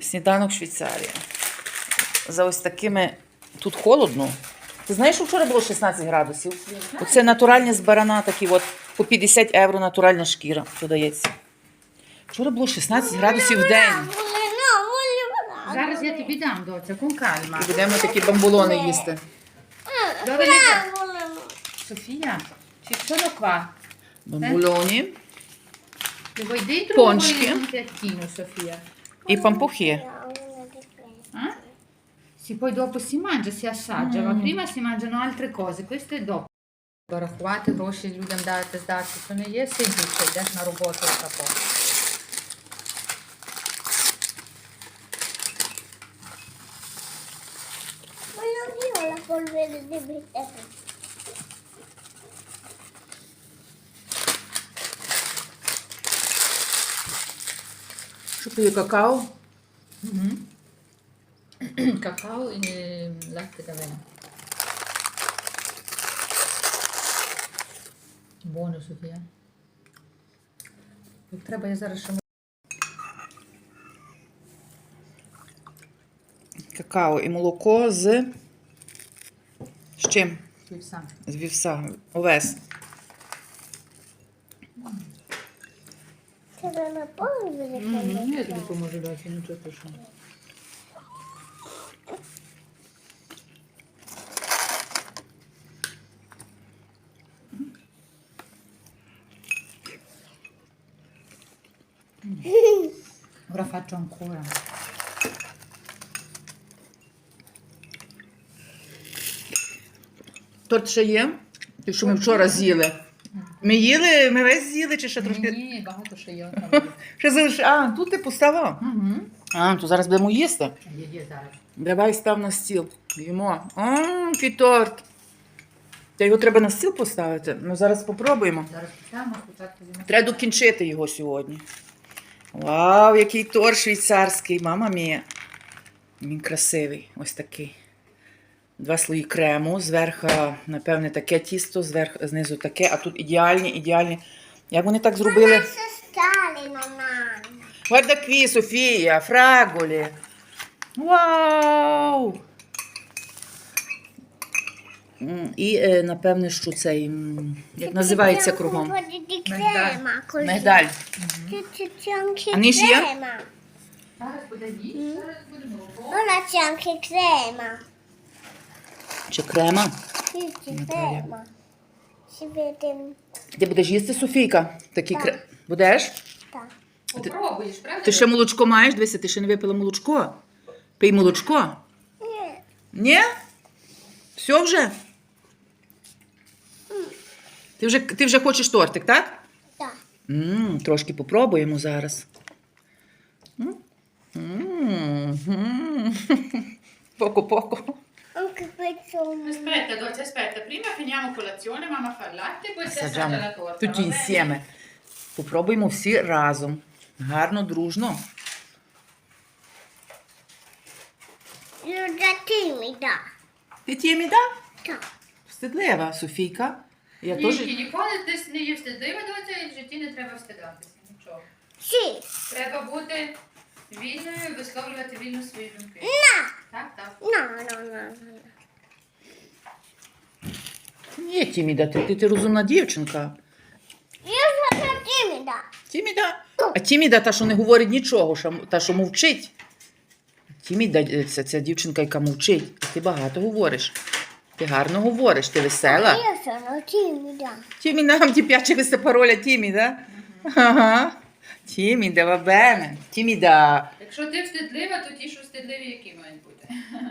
Сніданок Швейцарія. За ось такими. Тут холодно. Ти знаєш, що вчора було 16 градусів? Оце натуральні з барана такі от по 50 євро натуральна шкіра подається. Вчора було 16 градусів в день. Зараз я тобі дам, доця, calma. І будемо такі бамбулони їсти. Ci sono qua. Бамбулоні Le vuoi Пончики. o vuoi in un piattino, Sofia? і пампухи. Eh? Sì, poi dopo si mangia, si assaggia, ma prima si mangiano altre cose, questo è dopo. Порахувати гроші людям дати, здати, то не є сидіти, йдеш на роботу тако. Voglio io la polvere di britta. П'є какао? Какао і latte d'avena. Buono, Sofia. Як треба, я зараз ще Какао і молоко з. З чим? можу сам. З вівса. Овес. C'era la polvere. Ну, я тобі поможу дати, нічого страшного. Ora faccio ancora. Торт ще є? Ти що ми вчора з'їли? Ми їли, ми весь з'їли чи ще трошки. Ні, багато ще є. там. Ще залиш... А, тут ти поставила? Мгм. А, то зараз будемо їсти. Є, є зараз. Давай став на стіл. Їмо. А, який торт. Та його треба на стіл поставити. Ну зараз спробуємо. Зараз поставимо спочатку. Треба докінчити його сьогодні. Вау, який торт швейцарський, мама мія. Він красивий, ось такий. Два слої крему, зверху, напевне, таке тісто, зверху, знизу таке, а тут ідеальні, ідеальні. Як вони так зробили? Guarda qui, Sofia, fragole. Вау! І, е, напевне, що цей, як називається кругом? C'è anche А ніж є? Зараз буде їсти, зараз. Ora c'è anche crema. Чи крема? Si vede. Ти будеш їсти, Софійка? Такі Так. Будеш? Так. Попробуєш, правда? Ти ще молочко маєш? Дивися, ти ще не випила молочко. Пий молочко. Ні. Ні? Все вже? Ти вже, ти вже хочеш тортик, так? Так. м трошки попробуємо зараз. М? М, м. Поко-поко. Anche questo. Aspetta, dolce, aspetta, prima finiamo colazione, mamma fa il latte, poi si assaggia la torta. va bene? інсіме. Попробуємо всі разом. Гарно, дружно. Io già timida. Ти тіміда? Так. Стидлива, Софійка. Я Ні, теж. ніколи ти не є встидлива, доця, і в житті не треба встидатися. Нічого. Sì. Треба бути вільною, висловлювати вільно свої думки. No. Так, так. Ні, Тіміда, ти, ти, ти розумна дівчинка. Io sono timida. Тіміда. А Тіміда та, що не говорить нічого, що- та, що мовчить. Тіміда це, це дівчинка, яка мовчить. Ти багато говориш. Ти гарно говориш, ти весела. Sono timida. Тіміда, нам ti piace questa parola Тіміда? Ага. Тіміда, va bene. Тіміда. Якщо ти встидлива, то ті, що встидливі, які мають бути.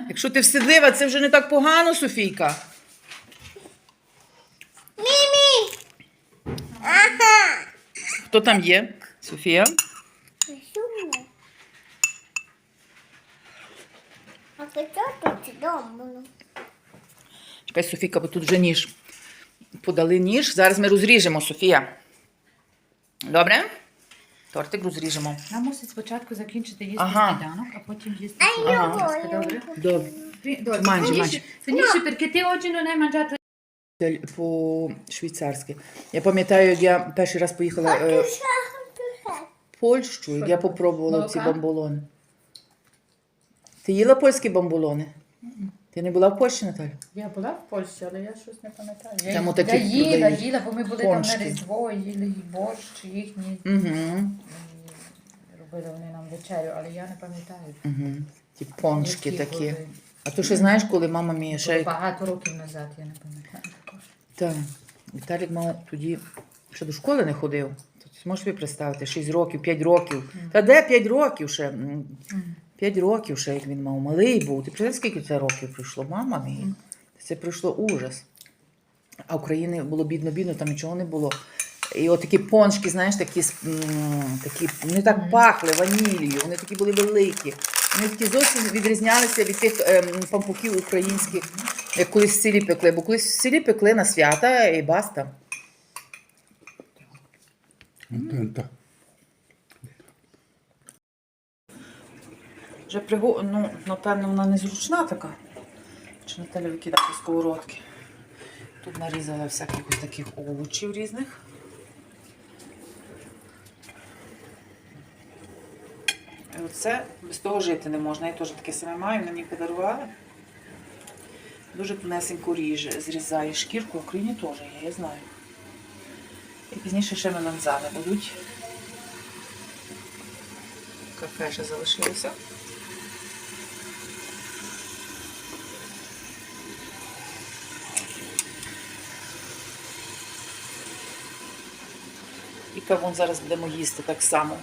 Якщо ти встидлива, це вже не так погано, Софійка. Mimi. Ага. Хто там є? Софія? Torto ci dormono? Чекай, Софійка, бо тут вже ніж. Подали ніж. Зараз ми розріжемо, Софія. Добре? Тортик розріжемо. Нам мусить спочатку закінчити їсти Ага. сніданок, а потім їсти. Ага. Добре? Добре. Добре. Finisci perché te oggi non hai mangiato Це По-швейцарськи. Я пам'ятаю, як я перший раз поїхала е, в Польщу, як я попробувала ці бомболони. Ти їла польські бамбулони? Ти не була в Польщі, Наталя? Я була в Польщі, але я щось не пам'ятаю. Я, Там я отакі їла, продають їла, бо ми були там на Різдво, їли і борщ їхній. Угу. І робили вони нам вечерю, але я не пам'ятаю. Угу. Ті пончики які такі. були. А ти ще знаєш, коли мама мені ще. Багато років назад, я не пам'ятаю також. Так. Віталік мав тоді ще до школи не ходив. То ти можеш собі представити, 6 років, 5 років. Та де 5 років ще? М, 5 років ще, як він мав, малий був. Ти представляєш, скільки це років пройшло? Мама мій. Це пройшло ужас. А України було бідно-бідно, там нічого не було. І от такі пончики, знаєш, такі, такі не так пахли ванілію, вони такі були великі. Вони такі зовсім відрізнялися від тих ем, пампухів українських, як колись в селі пекли. Бо колись в селі пекли на свята і баста. Attenta. Вже приго... ну, напевно, вона незручна така. Чи Наталя викидати сковородки. Тут нарізала всяких ось таких овочів різних. І оце без того жити не можна. Я теж таке саме маю, мені подарували. Дуже тонесенько ріже, зрізає шкірку, в Україні теж є, я знаю. І пізніше ще меланзани будуть. Кафе ще залишилося. І кавун зараз будемо їсти так само.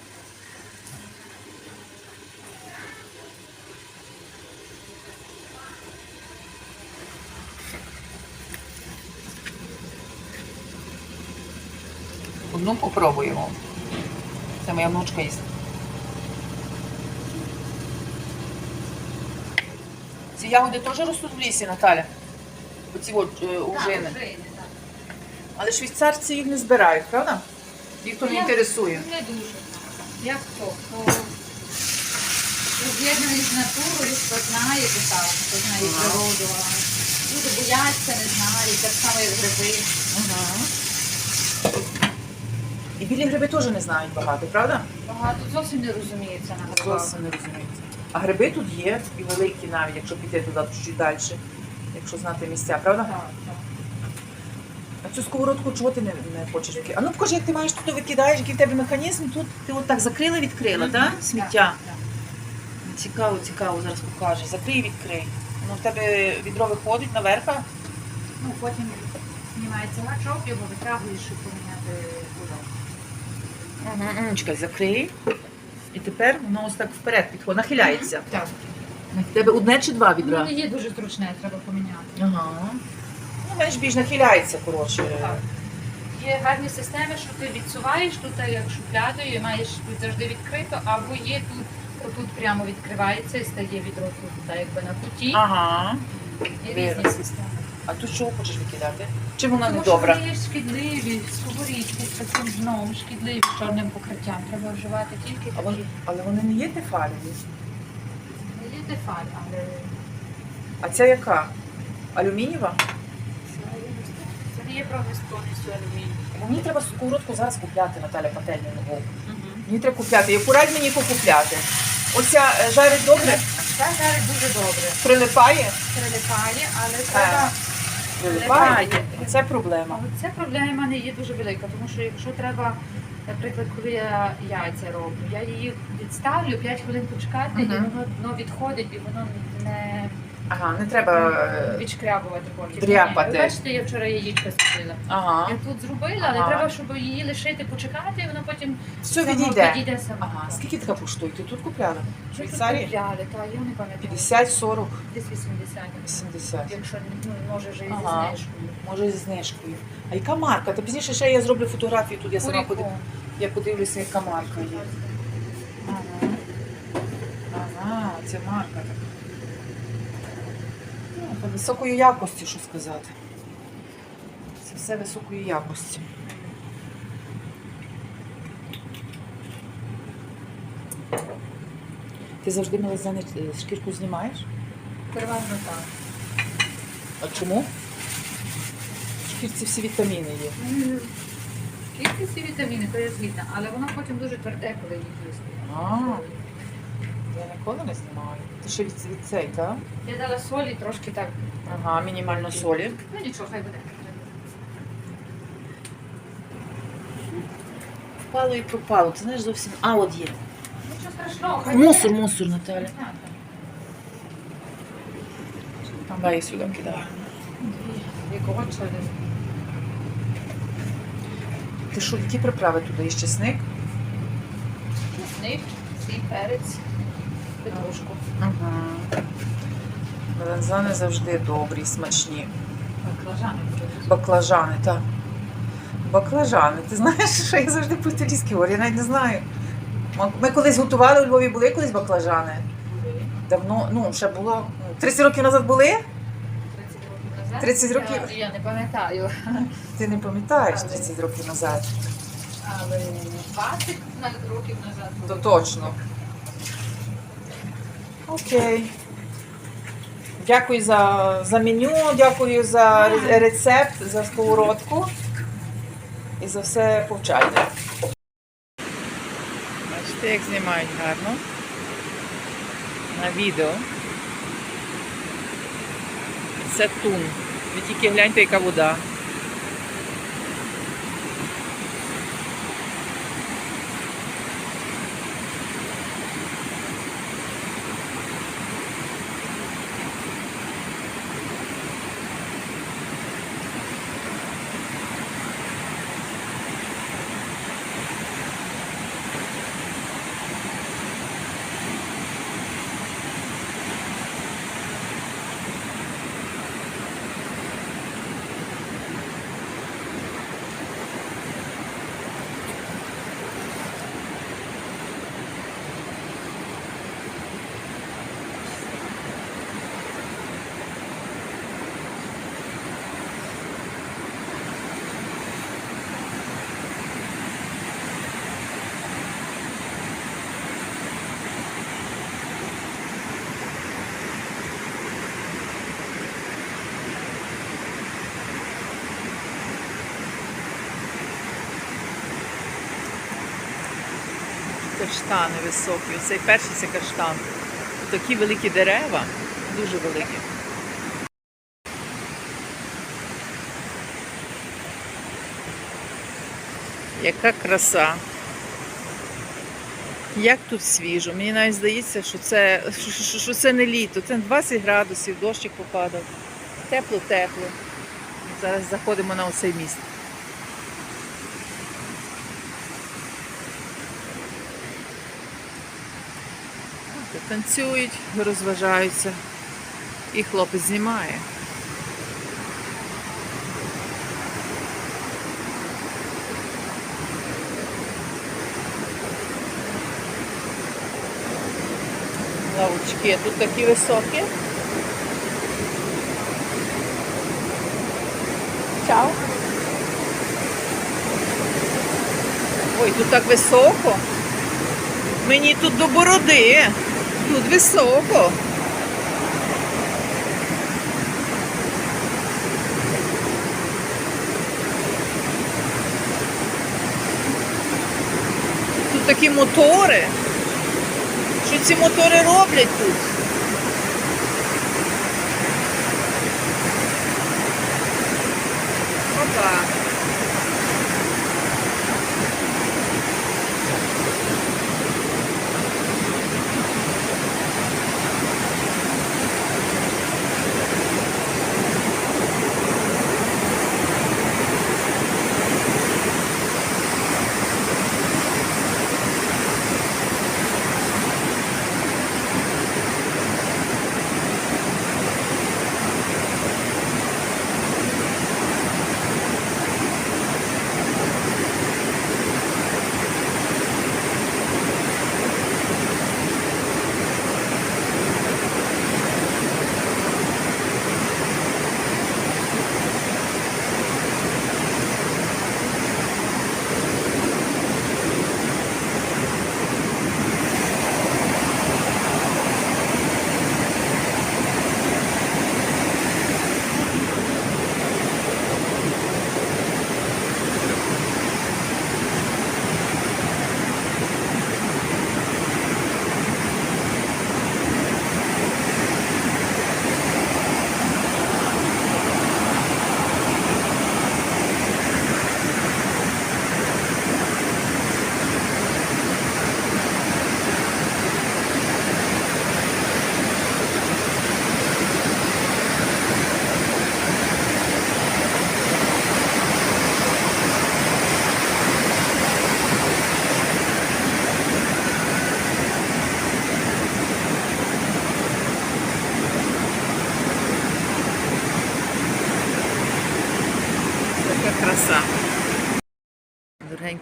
Одну попробуємо. Це моя внучка їсть. Ці ягоди теж ростуть в лісі, Наталя? Оці от е, ужини. Але швейцарці їх не збирають, правда? Їх то не Я- інтересує. Не дуже. Як хто? Хто роз'єднаний з натурою, хто знає так, хто знає Ага. природу. а Люди бояться, не знають, так само як гриби. І білі гриби теж не знають багато, правда? Багато зовсім не розуміється на грибах. Зовсім не розуміють. А гриби тут є, і великі навіть, якщо піти туди чуть далі, якщо знати місця, правда? Так, так. А цю сковородку чого ти не, не хочеш викидати? А ну покажи, як ти маєш тут викидаєш, який в тебе механізм. Тут ти от так закрила, відкрила, так? Сміття. Так. Цікаво, цікаво, зараз покажеш. Закрий, відкрий. Ну, в тебе відро виходить наверх. а? Ну, потім знімається гачок, його витягуєш і поміняти. Угу, угу. Чекай, закрий. І тепер воно ось так вперед підходить, нахиляється. Так. В тебе одне чи два Ну, відра? не є дуже зручне, треба поміняти. Ага. Менш більш нахиляється, коротше. Є гарні системи, що ти відсуваєш тут як шухлядою, і маєш тут завжди відкрито, або є тут, отут прямо відкривається і стає відро тут, якби на куті. Ага. Є вірно. різні системи. А тут чого хочеш викидати? Чим вона Тому не що добра? вони є шкідливі, сковорідки з таким дном, шкідливі з чорним покриттям. Треба вживати тільки А вони, але вони не є тефаліві. Не є дефаль, але А ця яка? Алюмінієва? Це, це не є прогрес повністю алюміній. Мені треба сковородку зараз купляти, Наталя пательню нову. Мені треба купляти. Яку радь мені покупляти? Оця е, жарить добре, Це жарить дуже добре. прилипає. Прилипає, але треба. Прилипає. Прилипає. Це проблема. Але ця проблема не є дуже велика, тому що якщо треба, наприклад, коли я яйця роблю, я її відставлю 5 хвилин почекати, і Мгм. воно, воно відходить, і воно не Ага, не треба. е, відшкрябувати потім. дряпати. Ви бачите, я вчора яєчко спила. Ага. Я тут зробила, але Ага. треба, щоб її лишити почекати, і воно потім Все само відійде. підійде само. Ага. Скільки така коштує? Ти тут купляла? В тут Швейцарії? купляли, та я не пам'ятаю. 50, 40, Десь 80. 80. Якщо ну, може вже і зі Ага. знижкою. Може зі знижкою. А яка марка? Та пізніше ще я зроблю фотографію тут, я сама подив... я подивлюся, яка марка є. Ага. Ага, це марка така. Ну, то високої якості, що сказати. Це все високої якості. Ти завжди мелезани шкірку знімаєш? Переважно так. А чому? В шкірці всі вітаміни є. Скільки всі вітаміни, то я згідна, але воно потім дуже тверде, коли їх їсти. Я ніколи не знімаю. Ти ще від, від цей, так? Я дала солі трошки так. Ага, мінімально солі. Ну нічого, хай буде. Впало і пропало. Ти знаєш зовсім. А, от є. Нічого страшного, хай Мусор, буде. мусор, Наталя. Так. Давай я сюди кидаю. Якого чоловіка? Ти що, які приправи туди? І чесник? Чесник, сіль, перець, петрушку. Ага. Меланзани завжди добрі, смачні. Баклажани. Баклажани, так. Баклажани. Ти знаєш, що я завжди по-італійськи говорю, я навіть не знаю. Ми колись готували у Львові, були колись баклажани. Давно, ну, ще було. ну, 30 років назад були? 30 років назад. 30 років? Я, я не пам'ятаю. Ти не пам'ятаєш 30 років назад. Але 20 років назад. То точно. Окей. Дякую за, за меню, дякую за рецепт, за сковородку і за все повчальне. Бачите, як знімають гарно. На відео. Це тун. Ви тільки гляньте, яка вода. Каштани високі. Оцей перший це каштан. Такі великі дерева, дуже великі. Яка краса. Як тут свіжо. Мені навіть здається, що це, що, що, це не літо. Це 20 градусів, дощик попадав. Тепло-тепло. Зараз заходимо на оцей міст. Танцюють, розважаються. І хлопець знімає. Лавочки тут такі високі. Чао. Ой, тут так високо. Мені тут до бороди. Тут високо. Тут такі мотори. Що ці мотори роблять тут?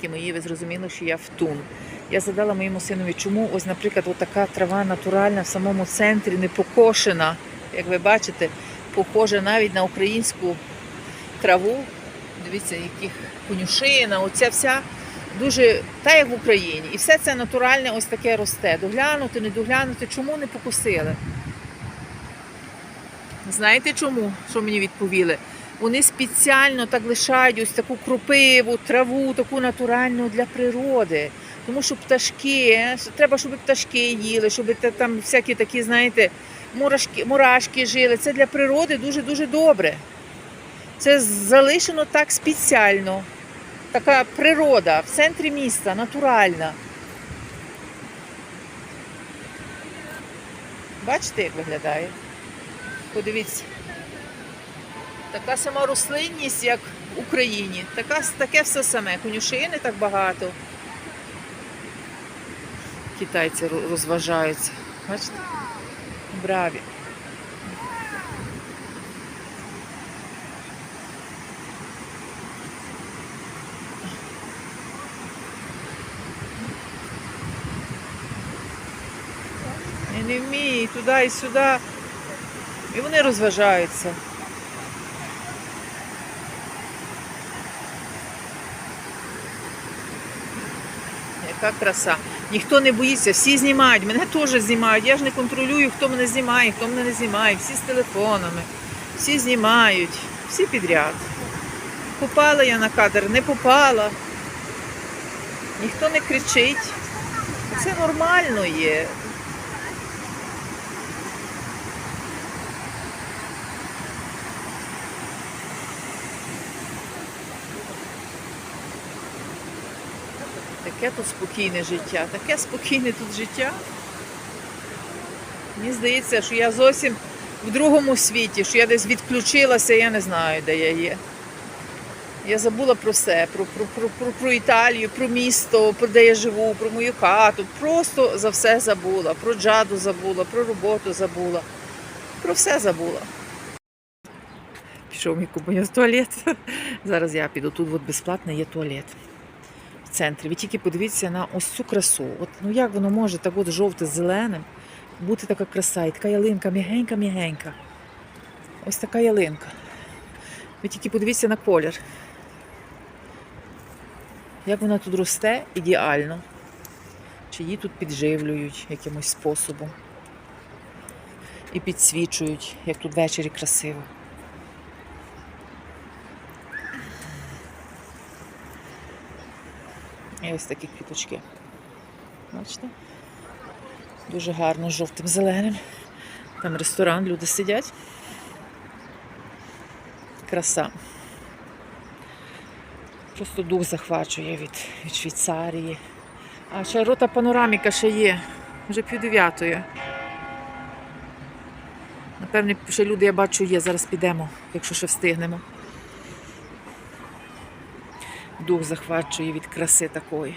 Дорогенькі мої, ви зрозуміли, що я в тун. Я задала моєму синові, чому ось, наприклад, така трава натуральна в самому центрі, не покошена, як ви бачите, похожа навіть на українську траву. Дивіться, яких конюшина, оця вся дуже та як в Україні. І все це натуральне ось таке росте. Доглянути, не доглянути, чому не покусили? Знаєте чому? Що мені відповіли? Вони спеціально так лишають ось таку кропиву, траву, таку натуральну для природи. Тому що пташки, треба, щоб пташки їли, щоб там всякі такі, знаєте, мурашки, мурашки жили. Це для природи дуже-дуже добре. Це залишено так спеціально. Така природа в центрі міста, натуральна. Бачите, як виглядає? Подивіться. Така сама рослинність, як в Україні. Така, таке все саме. Конюшини так багато. Китайці розважаються. Бачите? Браві. Не вміє, і туди, і сюди. І вони розважаються. Яка краса. Ніхто не боїться, всі знімають. Мене теж знімають. Я ж не контролюю, хто мене знімає, хто мене не знімає. Всі з телефонами, всі знімають, всі підряд. Попала я на кадр, не попала. Ніхто не кричить. Це нормально є. Таке тут спокійне життя, таке спокійне тут життя. Мені здається, що я зовсім в другому світі, що я десь відключилася, я не знаю, де я є. Я забула про все, про, про, про, про, про Італію, про місто, про де я живу, про мою хату. Просто за все забула. Про джаду забула, про роботу забула. Про все забула. Пішов мій купання в туалет. Зараз я піду. Тут от безплатно є туалет центрі. Ви тільки подивіться на ось цю красу. От, ну як воно може так от жовте з зеленим бути така краса, і така ялинка м'ягенька-м'ягенька. Ось така ялинка. Ви тільки подивіться на колір. Як вона тут росте ідеально. Чи її тут підживлюють якимось способом. І підсвічують, як тут ввечері красиво. І ось такі квіточки. Бачите? Дуже гарно з жовтим зеленим. Там ресторан, люди сидять. Краса. Просто дух захвачує від, від Швейцарії. А ще рота панораміка ще є. Вже пів дев'ятої. Напевне, ще люди, я бачу, є. Зараз підемо, якщо ще встигнемо. Дух захвачує від краси такої.